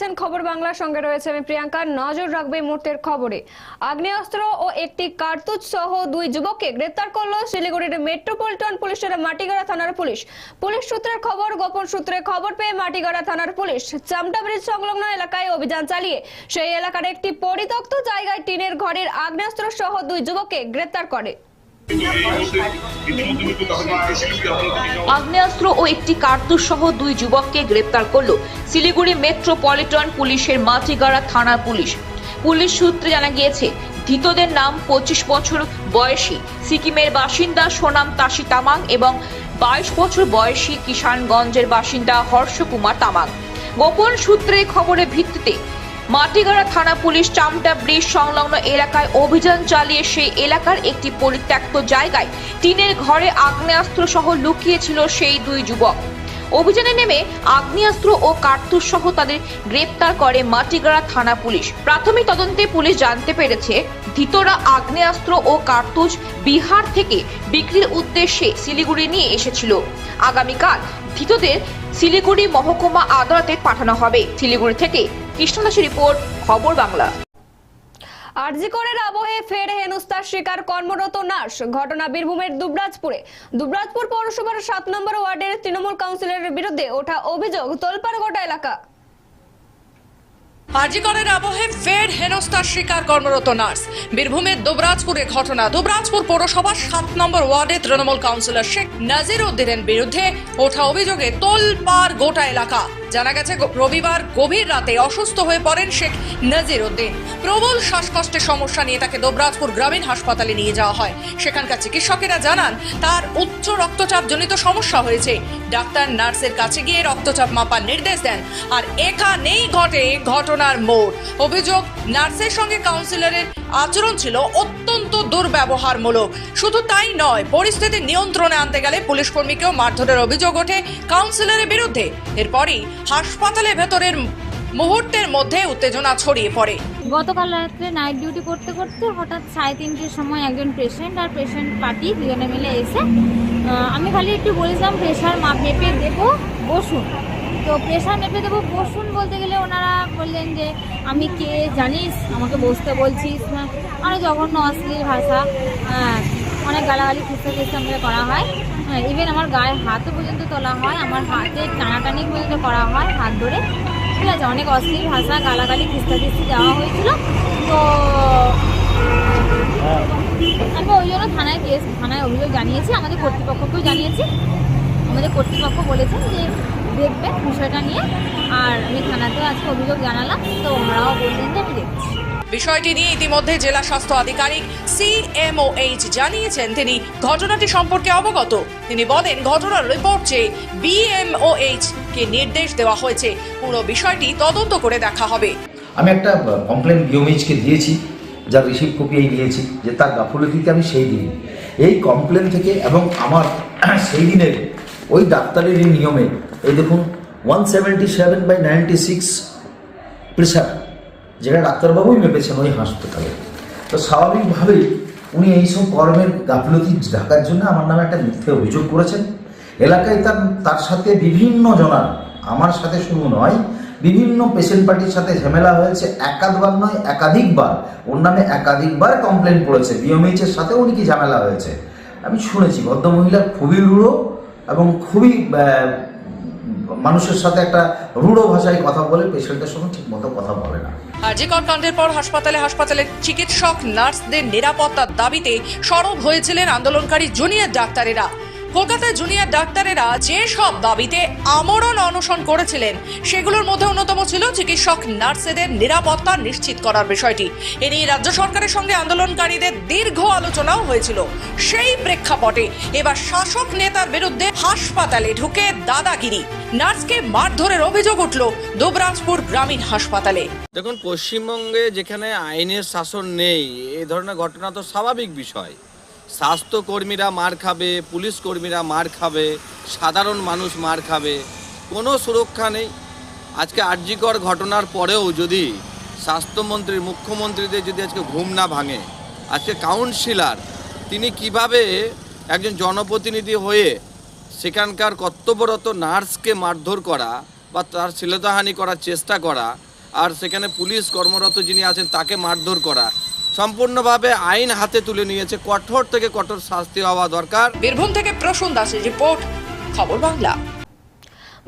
দেখছেন খবর বাংলার সঙ্গে রয়েছে। আমি প্রিয়াঙ্কা নজর রাখবে মুহূর্তের খবরে। আগ্নেয়াস্ত্র ও একটি কার্তুজ সহ দুই যুবককে গ্রেপ্তার করল শিলিগুড়ির মেট্রোপলিটন পুলিশের মাটিগাড়া থানার পুলিশ। পুলিশ সূত্রের খবর, গোপন সূত্রে খবর পেয়ে মাটিগাড়া থানার পুলিশ চামটা ব্রিজ সংলগ্ন এলাকায় অভিযান চালিয়ে সেই এলাকার একটি পরিত্যক্ত জায়গায় টিনের ঘরের আগ্নেয়াস্ত্র সহ দুই যুবককে গ্রেপ্তার করে। আগ্নেয়াস্ত্র ও একটি কার্তুজ সহ দুই যুবককে গ্রেপ্তার করল শিলিগুড়ি মেট্রোপলিটন পুলিশের মাটিগাড়া থানার পুলিশ। পুলিশ সূত্রে জানা গিয়েছে, ধৃতদের নাম পঁচিশ বছর বয়সী সিকিমের বাসিন্দা সোনাম তাসি তামাং এবং বাইশ বছর বয়সী কিষানগঞ্জের বাসিন্দা হর্ষ কুমার তামাং। গোপন সূত্রে খবরের ভিত্তিতে মাটিগাড়া থানা পুলিশ চামটা ব্রিজ সংলগ্ন এলাকায় অভিযান চালিয়ে সেই এলাকার একটি পরিত্যক্ত জায়গায় টিনের ঘরে আগ্নেয়াস্ত্র সহ লুকিয়েছিল সেই দুই যুবক। অভিযানে নেমে আগ্নেয়াস্ত্র ও কার্তুজ সহ তাদের গ্রেপ্তার করে মাটিগাড়া থানা পুলিশ। প্রাথমিক তদন্তে পুলিশ জানতে পেরেছে, ধৃতরা আগ্নেয়াস্ত্র ও কার্তুজ বিহার থেকে বিক্রির উদ্দেশ্যে শিলিগুড়ি নিয়ে এসেছিল। আগামীকাল ধৃতদের শিলিগুড়ি মহকুমা আদালতে পাঠানো হবে। শিলিগুড়ি থেকে কৃষ্ণদাসের রিপোর্ট, খবর বাংলা। আরজিকরের আবহে ফের হেনস্থার শিকার কর্মরত নার্স। ঘটনা বীরভূমের দুবরাজপুরে। দুবরাজপুর পৌরসভার সাত নম্বর ওয়ার্ডের তৃণমূল কাউন্সিলরের বিরুদ্ধে ওঠা অভিযোগ তোলপাড় গোটা এলাকা আজিকরের আবহে ফের হেনস্থার শিকার কর্মরত নার্স। বীরভূমের দুবরাজপুরে ঘটনা। দুবরাজপুর পৌরসভার সাত নম্বর ওয়ার্ডে তৃণমূল কাউন্সিলর শেখ নাজির উদ্দিনের বিরুদ্ধে ওঠা অভিযোগে তোলপাড় গোটা এলাকা। জানা গেছে রবিবার গভীর রাতে অসুস্থ হয়ে পড়েন শেখ নাজির উদ্দিন। প্রবল শ্বাসকষ্টের সমস্যা নিয়ে তাকে দোবরাজপুর গ্রামীণ হাসপাতালে নিয়ে যাওয়া হয়। সেখানকার চিকিৎসকেরা জানান, তার উচ্চ রক্তচাপ জনিত সমস্যা হয়েছে। ডাক্তার, নার্সের কাছে গিয়ে রক্তচাপ মাপার নির্দেশ দেন। আর এখানেই ঘটে ঘটনার মোড়। অভিযোগ নার্সের সঙ্গে কাউন্সিলরের আচরণ ছিল অত্যন্ত দুর্ব্যবহারমূলক। শুধু তাই নয়, পরিস্থিতি নিয়ন্ত্রণে আনতে গেলে পুলিশ কর্মীকেও মারধরের অভিযোগ ওঠে কাউন্সিলরের বিরুদ্ধে। এরপরই হাসপাতালের ভেতরের মুহূর্তের মধ্যে উত্তেজনা ছড়িয়ে পড়ে। গতকাল রাত্রে নাইট ডিউটি করতে করতে হঠাৎ সাড়ে তিনটের সময় একজন পেশেন্ট আর পেশেন্ট পার্টি দুজনে মিলে এসে আমি খালি একটু বলেছিলাম প্রেশার মাপ মেপে দেবো বসুন। তো প্রেশার মেপে দেবো। বসুন বলতে গেলে ওনারা বললেন যে আমি কে? জানিস? আমাকে বসতে বলছিস আরও জঘন্য অশ্লীল ভাষা। আহ, অনেক গালাগালি খুঁজতে খুঁজতে আমাকে করা হয়। ইভেন আমার গায়ে হাতও পর্যন্ত তোলা হয়। আমার হাতে টানাটানি পর্যন্ত করা হয় হাত ধরে। ঠিক আছে অনেক অশ্লীল ভাষা গালাগালি খিস্তা খিস্তি দেওয়া হয়েছিল। তো আমি ওই জন্য থানায় কেস থানায় অভিযোগ জানিয়েছি। আমাদের কর্তৃপক্ষকেও জানিয়েছি। আমাদের কর্তৃপক্ষ বলেছেন যে দেখবেন বিষয়টা নিয়ে। আর আমি থানাতে আজকে অভিযোগ জানালাম তো ওনারাও বললেন যে আমি দেখছি। বিষয়টি নিয়ে ইতিমধ্যে জেলা স্বাস্থ্য আধিকারিক সিএমওএইচ জানিয়েছেন তিনি ঘটনাটি সম্পর্কে অবগত। তিনি বলেন ঘটনার রিপোর্ট চেয়ে বিএমওএইচ কে নির্দেশ দেওয়া হয়েছে। পুরো বিষয়টি তদন্ত করে দেখা হবে। আমি একটা কমপ্লেন বিওমিজকে দিয়েছি যার রিসিভ কপি এই দিয়েছি যে তার গাফলতিতে আমি সেই দিন। এই কমপ্লেন থেকে এবং আমার সেই দিনের ওই ডাক্তারের নিয়মে এই দেখুন one seventy seven by ninety six pressure যেটা ডাক্তারবাবুই মেপেছেন ওই হাসপাতালে তো স্বাভাবিকভাবেই উনি এইসব কর্মের গাফলতি ঢাকার জন্য আমার নামে একটা মিথ্যে অভিযোগ করেছেন। এলাকায় তার তার সাথে বিভিন্ন জনার, আমার সাথে শুধু নয়, বিভিন্ন পেশেন্ট পার্টির সাথে ঝামেলা হয়েছে, একাধবার নয়, একাধিকবার। ওর নামে একাধিকবার কমপ্লেন করেছে বিএমএইচের সাথে উনি কি ঝামেলা হয়েছে? আমি শুনেছি, ভদ্রমহিলা খুবই রূঢ় এবং খুবই মানুষের সাথে একটা রূঢ় ভাষায় কথা বলে পেশেন্টের সঙ্গে ঠিক মতো কথা বলে না। আরজিকর কাণ্ডের পর হাসপাতালে হাসপাতালের চিকিৎসক, নার্সদের নিরাপত্তার দাবিতে সরব হয়েছিলেন আন্দোলনকারী জুনিয়র ডাক্তারেরা। কলকাতায় জুনিয়র ডাক্তারেরা যে সব দাবিতে আমরণ অনশন করেছিলেন, সেগুলোর মধ্যে অন্যতম ছিল চিকিৎসক নার্সেদের নিরাপত্তা নিশ্চিত করার বিষয়টি। এ নিয়ে রাজ্য সরকারের সঙ্গে আন্দোলনকারীদের দীর্ঘ আলোচনাও হয়েছিল। সেই প্রেক্ষাপটে এবার শাসক নেতার বিরুদ্ধে হাসপাতালে ঢুকে দাদাগিরি। নার্সকে মারধরের অভিযোগ উঠল দুবরাজপুর গ্রামীণ হাসপাতালে। দেখুন, পশ্চিমবঙ্গে যেখানে আইনের শাসন নেই এই ধরনের ঘটনা তো স্বাভাবিক বিষয়। স্বাস্থ্যকর্মীরা মার খাবে পুলিশ কর্মীরা মার খাবে, সাধারণ মানুষ মার খাবে, কোনো সুরক্ষা নেই। আজকে আর্যিকর ঘটনার পরেও যদি স্বাস্থ্যমন্ত্রী মুখ্যমন্ত্রীদের যদি আজকে ঘুম না ভাঙে, আজকে কাউন্সিলার, তিনি কীভাবে একজন জনপ্রতিনিধি হয়ে সেখানকার কর্তব্যরত নার্সকে মারধর করা বা তার শ্লীলতাহানি করার চেষ্টা করা, আর সেখানে পুলিশ কর্মরত যিনি আছেন তাকে মারধর করা সম্পূর্ণভাবে আইন হাতে তুলে নিয়েছে। কঠোর থেকে কঠোর শাস্তি হওয়া দরকার। বীরভূম থেকে প্রসূন দাসের রিপোর্ট খবর বাংলা।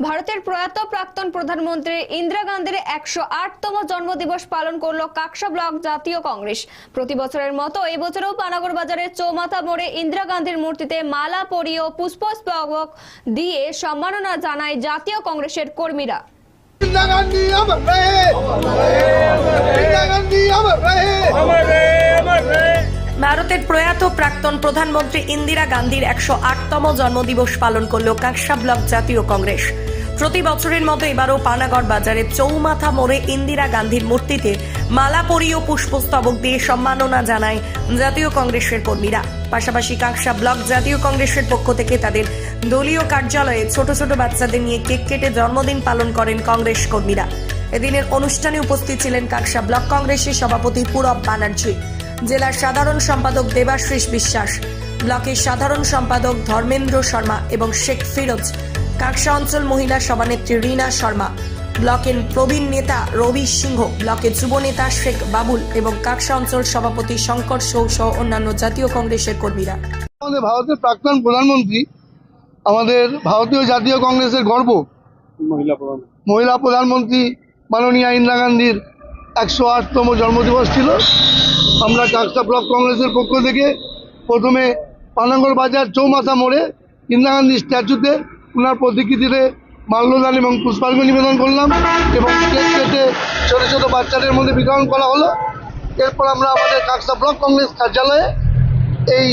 ভারতের প্রয়াত প্রাক্তন প্রধানমন্ত্রী ইন্দিরা গান্ধীর একশো আটতম জন্মদিবস পালন করল কাকসা ব্লক জাতীয় কংগ্রেস। প্রতি বছরের মতো এবছরও পানাগড় বাজারের চৌমাথা মোড়ে ইন্দিরা গান্ধীর মূর্তিতে মালা পরিয়ে ও পুষ্পস্তবক দিয়ে সম্মাননা জানায় জাতীয় কংগ্রেসের কর্মীরা। ইন্দিরা গান্ধী ভারতের প্রয়াত প্রাক্তন প্রধানমন্ত্রী ইন্দিরা গান্ধীর একশো আটতম জন্মদিবস পালন করল কাকসা ব্লক জাতীয় কংগ্রেস। প্রতি বছরের মতো এবারও পানাগড় বাজারের চৌমাথা মোড়ে ইন্দিরা গান্ধীর মূর্তিতে মালা পরিয়ে পুষ্পস্তবক দিয়ে সম্মাননা জানায় জাতীয় কংগ্রেসের কর্মীরা। পাশাপাশি কাকসা ব্লক জাতীয় কংগ্রেসের পক্ষ থেকে তাদের দলীয় কার্যালয়ে ছোট ছোট বাচ্চাদের নিয়ে কেক কেটে জন্মদিন পালন করেন কংগ্রেস কর্মীরা। এদিনের অনুষ্ঠানে উপস্থিত ছিলেন কাকসা ব্লক কংগ্রেসের সভাপতি পূরব ব্যানার্জি জেলার সাধারণ সম্পাদক দেবাশ্রীষ বিশ্বাস ব্লকের সাধারণ সম্পাদক ধর্মেন্দ্র শর্মা এবং শেখ ফিরোজ কাকসা অঞ্চল মহিলা সভানেত্রী রীনা শর্মা ব্লকের প্রবীণ নেতা রবি সিংহ ব্লকের যুব নেতা শেখ বাবুল এবং কাকসা অঞ্চল সভাপতি শঙ্কর সৌ সহ অন্যান্য জাতীয় কংগ্রেসের কর্মীরা। আমাদের ভারতের প্রাক্তন প্রধানমন্ত্রী আমাদের ভারতীয় জাতীয় কংগ্রেসের গর্ব। মহিলা প্রধানমন্ত্রী মাননীয়া ইন্দিরা গান্ধীর একশো আটতম জন্মদিবস ছিল। আমরা কাকসা ব্লক কংগ্রেসের পক্ষ থেকে প্রথমে পানাঙ্গল বাজার চৌমাথা মোড়ে ইন্দিরা গান্ধী স্ট্যাচুতে ওনার প্রতিকৃতিতে মাল্যদান এবং পুষ্পার্ঘ নিবেদন করলাম এবং কেক কেটে ছোটো ছোটো বাচ্চাদের মধ্যে বিতরণ করা হলো। এরপর আমরা আমাদের কাকসা ব্লক কংগ্রেস কার্যালয়ে এই